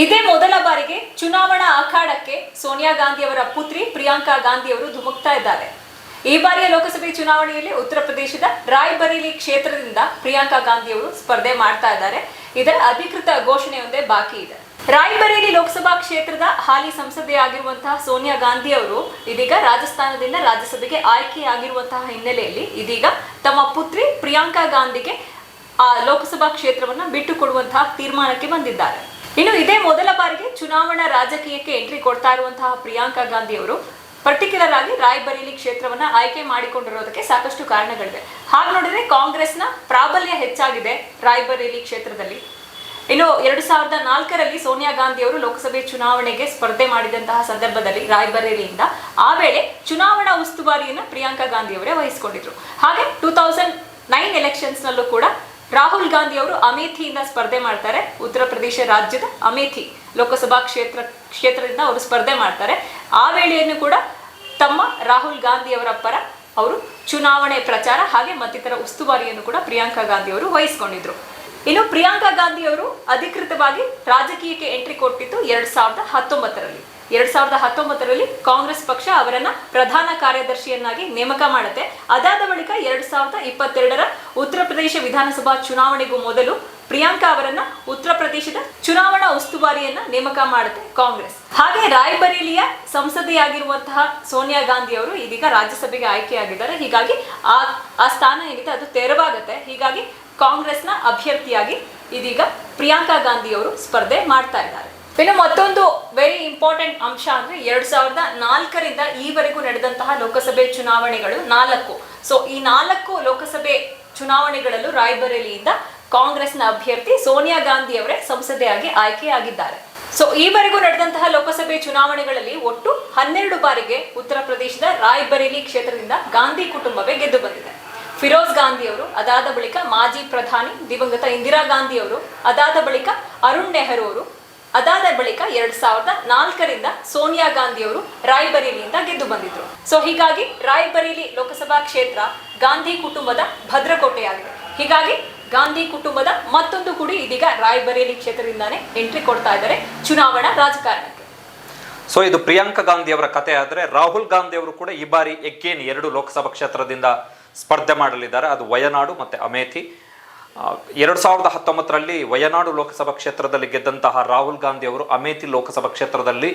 ಇದೇ ಮೊದಲ ಬಾರಿಗೆ ಚುನಾವಣಾ ಅಖಾಡಕ್ಕೆ ಸೋನಿಯಾ ಗಾಂಧಿ ಅವರ ಪುತ್ರಿ ಪ್ರಿಯಾಂಕಾ ಗಾಂಧಿ ಅವರು ಧುಮುಕ್ತಾ ಇದ್ದಾರೆ. ಈ ಬಾರಿಯ ಲೋಕಸಭೆ ಚುನಾವಣೆಯಲ್ಲಿ ಉತ್ತರ ಪ್ರದೇಶದ ರಾಯ್ಬರೇಲಿ ಕ್ಷೇತ್ರದಿಂದ ಪ್ರಿಯಾಂಕಾ ಗಾಂಧಿ ಅವರು ಸ್ಪರ್ಧೆ ಮಾಡ್ತಾ ಇದ್ದಾರೆ. ಇದರ ಅಧಿಕೃತ ಘೋಷಣೆಯೊಂದೇ ಬಾಕಿ ಇದೆ. ರಾಯ್ಬರೇಲಿ ಲೋಕಸಭಾ ಕ್ಷೇತ್ರದ ಹಾಲಿ ಸಂಸದೆಯಾಗಿರುವಂತಹ ಸೋನಿಯಾ ಗಾಂಧಿ ಅವರು ಇದೀಗ ರಾಜಸ್ಥಾನದಿಂದ ರಾಜ್ಯಸಭೆಗೆ ಆಯ್ಕೆಯಾಗಿರುವಂತಹ ಹಿನ್ನೆಲೆಯಲ್ಲಿ ಇದೀಗ ತಮ್ಮ ಪುತ್ರಿ ಪ್ರಿಯಾಂಕಾ ಗಾಂಧಿಗೆ ಆ ಲೋಕಸಭಾ ಕ್ಷೇತ್ರವನ್ನು ಬಿಟ್ಟುಕೊಡುವಂತಹ ತೀರ್ಮಾನಕ್ಕೆ ಬಂದಿದ್ದಾರೆ. ಇನ್ನು ಇದೇ ಮೊದಲ ಬಾರಿಗೆ ಚುನಾವಣಾ ರಾಜಕೀಯಕ್ಕೆ ಎಂಟ್ರಿ ಕೊಡ್ತಾ ಇರುವಂತಹ ಪ್ರಿಯಾಂಕಾ ಗಾಂಧಿ ಅವರು ಪರ್ಟಿಕ್ಯುಲರ್ ಆಗಿ ರಾಯ್ಬರೇಲಿ ಕ್ಷೇತ್ರವನ್ನ ಆಯ್ಕೆ ಮಾಡಿಕೊಂಡಿರೋದಕ್ಕೆ ಸಾಕಷ್ಟು ಕಾರಣಗಳಿವೆ. ಹಾಗೆ ನೋಡಿದ್ರೆ ಕಾಂಗ್ರೆಸ್ನ ಪ್ರಾಬಲ್ಯ ಹೆಚ್ಚಾಗಿದೆ ರಾಯ್ಬರೇಲಿ ಕ್ಷೇತ್ರದಲ್ಲಿ. ಇನ್ನು ಎರಡು ಸಾವಿರದ ನಾಲ್ಕರಲ್ಲಿ ಸೋನಿಯಾ ಗಾಂಧಿ ಅವರು ಲೋಕಸಭೆ ಚುನಾವಣೆಗೆ ಸ್ಪರ್ಧೆ ಮಾಡಿದಂತಹ ಸಂದರ್ಭದಲ್ಲಿ ರಾಯ್ಬರೇಲಿಯಿಂದ ಆ ವೇಳೆ ಚುನಾವಣಾ ಉಸ್ತುವಾರಿಯನ್ನು ಪ್ರಿಯಾಂಕಾ ಗಾಂಧಿ ಅವರೇ ವಹಿಸಿಕೊಂಡಿದ್ರು. ಹಾಗೆ ಟೂ ತೌಸಂಡ್ ನೈನ್ ಎಲೆಕ್ಷನ್ಸ್ ನಲ್ಲೂ ಕೂಡ ರಾಹುಲ್ ಗಾಂಧಿ ಅವರು ಅಮೇಥಿಯಿಂದ ಸ್ಪರ್ಧೆ ಮಾಡ್ತಾರೆ. ಉತ್ತರ ಪ್ರದೇಶ ರಾಜ್ಯದ ಅಮೇಥಿ ಲೋಕಸಭಾ ಕ್ಷೇತ್ರ, ಕ್ಷೇತ್ರದಿಂದ ಅವರು ಸ್ಪರ್ಧೆ ಮಾಡ್ತಾರೆ. ಆ ವೇಳೆಯನ್ನು ಕೂಡ ತಮ್ಮ ರಾಹುಲ್ ಗಾಂಧಿ ಅವರ ಪರ ಅವರು ಚುನಾವಣೆ ಪ್ರಚಾರ ಹಾಗೆ ಮತ್ತಿತರ ಉಸ್ತುವಾರಿಯನ್ನು ಕೂಡ ಪ್ರಿಯಾಂಕಾ ಗಾಂಧಿ ಅವರು ವಹಿಸಿಕೊಂಡಿದ್ರು. ಇನ್ನು ಪ್ರಿಯಾಂಕಾ ಗಾಂಧಿ ಅವರು ಅಧಿಕೃತವಾಗಿ ರಾಜಕೀಯಕ್ಕೆ ಎಂಟ್ರಿ ಕೊಟ್ಟಿದ್ದು ಎರಡ್ ಸಾವಿರದ ಹತ್ತೊಂಬತ್ತರಲ್ಲಿ. ಎರಡ್ ಸಾವಿರದ ಹತ್ತೊಂಬತ್ತರಲ್ಲಿ ಕಾಂಗ್ರೆಸ್ ಪಕ್ಷ ಅವರನ್ನ ಪ್ರಧಾನ ಕಾರ್ಯದರ್ಶಿಯನ್ನಾಗಿ ನೇಮಕ ಮಾಡುತ್ತೆ. ಅದಾದ ಬಳಿಕ ಎರಡ್ ಸಾವಿರದ ಇಪ್ಪತ್ತೆರಡರ ಉತ್ತರ ಪ್ರದೇಶ ವಿಧಾನಸಭಾ ಚುನಾವಣೆಗೂ ಮೊದಲು ಪ್ರಿಯಾಂಕಾ ಅವರನ್ನ ಉತ್ತರ ಪ್ರದೇಶದ ಚುನಾವಣಾ ಉಸ್ತುವಾರಿಯನ್ನ ನೇಮಕ ಮಾಡುತ್ತೆ ಕಾಂಗ್ರೆಸ್. ಹಾಗೆ ರಾಯ್ಬರೇಲಿಯ ಸಂಸದೆಯಾಗಿರುವಂತಹ ಸೋನಿಯಾ ಗಾಂಧಿ ಅವರು ಇದೀಗ ರಾಜ್ಯಸಭೆಗೆ ಆಯ್ಕೆಯಾಗಿದ್ದಾರೆ. ಹೀಗಾಗಿ ಆ ಆ ಸ್ಥಾನ ಏನಿದೆ ಅದು ತೆರವಾಗುತ್ತೆ. ಹೀಗಾಗಿ ಕಾಂಗ್ರೆಸ್ನ ಅಭ್ಯರ್ಥಿಯಾಗಿ ಇದೀಗ ಪ್ರಿಯಾಂಕಾ ಗಾಂಧಿ ಅವರು ಸ್ಪರ್ಧೆ ಮಾಡ್ತಾ ಇದ್ದಾರೆ. ಇನ್ನು ಮತ್ತೊಂದು ವೆರಿ ಇಂಪಾರ್ಟೆಂಟ್ ಅಂಶ ಅಂದ್ರೆ ಎರಡ್ ಸಾವಿರದ ನಾಲ್ಕರಿಂದ ಈವರೆಗೂ ನಡೆದಂತಹ ಲೋಕಸಭೆ ಚುನಾವಣೆಗಳು ನಾಲ್ಕು. ಸೊ ಈ ನಾಲ್ಕು ಲೋಕಸಭೆ ಚುನಾವಣೆಗಳಲ್ಲೂ ರಾಯ್ಬರೇಲಿಯಿಂದ ಕಾಂಗ್ರೆಸ್ನ ಅಭ್ಯರ್ಥಿ ಸೋನಿಯಾ ಗಾಂಧಿ ಅವರೇ ಸಂಸದೆಯಾಗಿ ಆಯ್ಕೆಯಾಗಿದ್ದಾರೆ. ಸೊ ಈವರೆಗೂ ನಡೆದಂತಹ ಲೋಕಸಭೆ ಚುನಾವಣೆಗಳಲ್ಲಿ ಒಟ್ಟು ಹನ್ನೆರಡು ಬಾರಿಗೆ ಉತ್ತರ ಪ್ರದೇಶದ ರಾಯ್ಬರೇಲಿ ಕ್ಷೇತ್ರದಿಂದ ಗಾಂಧಿ ಕುಟುಂಬವೇ ಗೆದ್ದು ಬಂದಿದೆ. ಫಿರೋಜ್ ಗಾಂಧಿ ಅವರು ಅದಾದ ಬಳಿಕ ಮಾಜಿ ಪ್ರಧಾನಿ ದಿವಂಗತ ಇಂದಿರಾ ಗಾಂಧಿ ಅವರು ಅದಾದ ಬಳಿಕ ಅರುಣ್ ನೆಹರು ಅವರು ಅದಾದ ಬಳಿಕ ಎರಡ್ ಸಾವಿರದ ನಾಲ್ಕರಿಂದ ಸೋನಿಯಾ ಗಾಂಧಿ ಅವರು ರಾಯ್ಬರೇಲಿಯಿಂದ ಗೆದ್ದು ಬಂದಿದ್ರು. ಸೊ ಹೀಗಾಗಿ ರಾಯ್ಬರೇಲಿ ಲೋಕಸಭಾ ಕ್ಷೇತ್ರ ಗಾಂಧಿ ಕುಟುಂಬದ ಭದ್ರಕೋಟೆಯಾಗಿದೆ. ಹೀಗಾಗಿ ಗಾಂಧಿ ಕುಟುಂಬದ ಮತ್ತೊಂದು ಕುಡಿ ಇದೀಗ ರಾಯ್ಬರೇಲಿ ಕ್ಷೇತ್ರದಿಂದಾನೇ ಎಂಟ್ರಿ ಕೊಡ್ತಾ ಇದ್ದಾರೆ ಚುನಾವಣಾ ರಾಜಕಾರಣಕ್ಕೆ. ಸೊ ಇದು ಪ್ರಿಯಾಂಕಾ ಗಾಂಧಿ ಅವರ ಕಥೆ ಆದರೆ ರಾಹುಲ್ ಗಾಂಧಿ ಅವರು ಕೂಡ ಈ ಬಾರಿ ಎಗ್ಗೇನ್ ಎರಡು ಲೋಕಸಭಾ ಕ್ಷೇತ್ರದಿಂದ ಸ್ಪರ್ಧೆ ಮಾಡಲಿದ್ದಾರೆ. ಅದು ವಯನಾಡು ಮತ್ತು ಅಮೇಥಿ. ಎರಡು ಸಾವಿರದ ಹತ್ತೊಂಬತ್ತರಲ್ಲಿ ವಯನಾಡು ಲೋಕಸಭಾ ಕ್ಷೇತ್ರದಲ್ಲಿ ಗೆದ್ದಂತಹ ರಾಹುಲ್ ಗಾಂಧಿ ಅವರು ಅಮೇಥಿ ಲೋಕಸಭಾ ಕ್ಷೇತ್ರದಲ್ಲಿ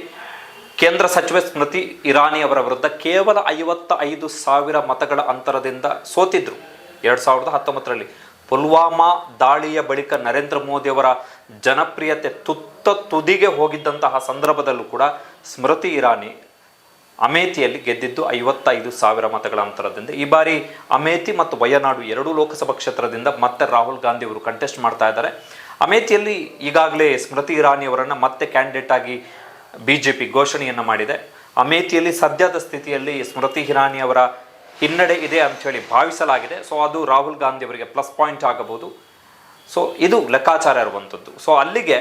ಕೇಂದ್ರ ಸಚಿವೆ ಸ್ಮೃತಿ ಇರಾನಿ ಅವರ ವಿರುದ್ಧ ಕೇವಲ ಐವತ್ತ ಐದು ಸಾವಿರ ಮತಗಳ ಅಂತರದಿಂದ ಸೋತಿದ್ರು. ಎರಡು ಸಾವಿರದ ಹತ್ತೊಂಬತ್ತರಲ್ಲಿ. ಪುಲ್ವಾಮಾ ದಾಳಿಯ ಬಳಿಕ ನರೇಂದ್ರ ಮೋದಿ ಅವರ ಜನಪ್ರಿಯತೆ ತುತ್ತ ತುದಿಗೆ ಹೋಗಿದ್ದಂತಹ ಸಂದರ್ಭದಲ್ಲೂ ಕೂಡ ಸ್ಮೃತಿ ಇರಾನಿ ಅಮೇಥಿಯಲ್ಲಿ ಗೆದ್ದಿದ್ದು ಐವತ್ತೈದು ಸಾವಿರ ಮತಗಳ ಅಂತರದಿಂದ ಈ ಬಾರಿ ಅಮೇಥಿ ಮತ್ತು ವಯನಾಡು ಎರಡೂ ಲೋಕಸಭಾ ಕ್ಷೇತ್ರದಿಂದ ಮತ್ತೆ ರಾಹುಲ್ ಗಾಂಧಿ ಅವರು ಕಂಟೆಸ್ಟ್ ಮಾಡ್ತಾ ಇದ್ದಾರೆ. ಅಮೇಥಿಯಲ್ಲಿ ಈಗಾಗಲೇ ಸ್ಮೃತಿ ಇರಾನಿ ಅವರನ್ನು ಮತ್ತೆ ಕ್ಯಾಂಡಿಡೇಟ್ ಆಗಿ ಬಿ ಜೆ ಪಿ ಘೋಷಣೆಯನ್ನು ಮಾಡಿದೆ. ಅಮೇಥಿಯಲ್ಲಿ ಸದ್ಯದ ಸ್ಥಿತಿಯಲ್ಲಿ ಸ್ಮೃತಿ ಇರಾನಿ ಅವರ ಹಿನ್ನಡೆ ಇದೆ ಅಂಥೇಳಿ ಭಾವಿಸಲಾಗಿದೆ. ಸೊ ಅದು ರಾಹುಲ್ ಗಾಂಧಿ ಅವರಿಗೆ ಪ್ಲಸ್ ಪಾಯಿಂಟ್ ಆಗಬಹುದು. ಸೊ ಇದು ಲೆಕ್ಕಾಚಾರ ಇರುವಂಥದ್ದು ಸೊ ಅಲ್ಲಿಗೆ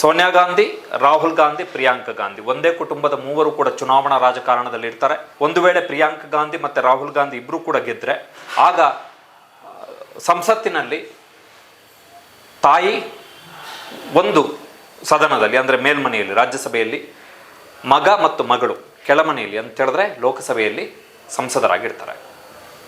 ಸೋನಿಯಾ ಗಾಂಧಿ, ರಾಹುಲ್ ಗಾಂಧಿ, ಪ್ರಿಯಾಂಕಾ ಗಾಂಧಿ. ಒಂದೇ ಕುಟುಂಬದ ಮೂವರು ಕೂಡ ಚುನಾವಣಾ ರಾಜಕಾರಣದಲ್ಲಿ ಇರ್ತಾರೆ. ಒಂದು ವೇಳೆ ಪ್ರಿಯಾಂಕಾ ಗಾಂಧಿ ಮತ್ತು ರಾಹುಲ್ ಗಾಂಧಿ ಇಬ್ಬರೂ ಕೂಡ ಗೆದ್ದರೆ ಆಗ ಸಂಸತ್ತಿನಲ್ಲಿ ತಾಯಿ ಒಂದು ಸದನದಲ್ಲಿ, ಅಂದರೆ ಮೇಲ್ಮನೆಯಲ್ಲಿ, ರಾಜ್ಯಸಭೆಯಲ್ಲಿ ಮಗ ಮತ್ತು ಮಗಳು ಕೆಳಮನೆಯಲ್ಲಿ ಅಂತ ಹೇಳಿದ್ರೆ ಲೋಕಸಭೆಯಲ್ಲಿ ಸಂಸದರಾಗಿರ್ತಾರೆ.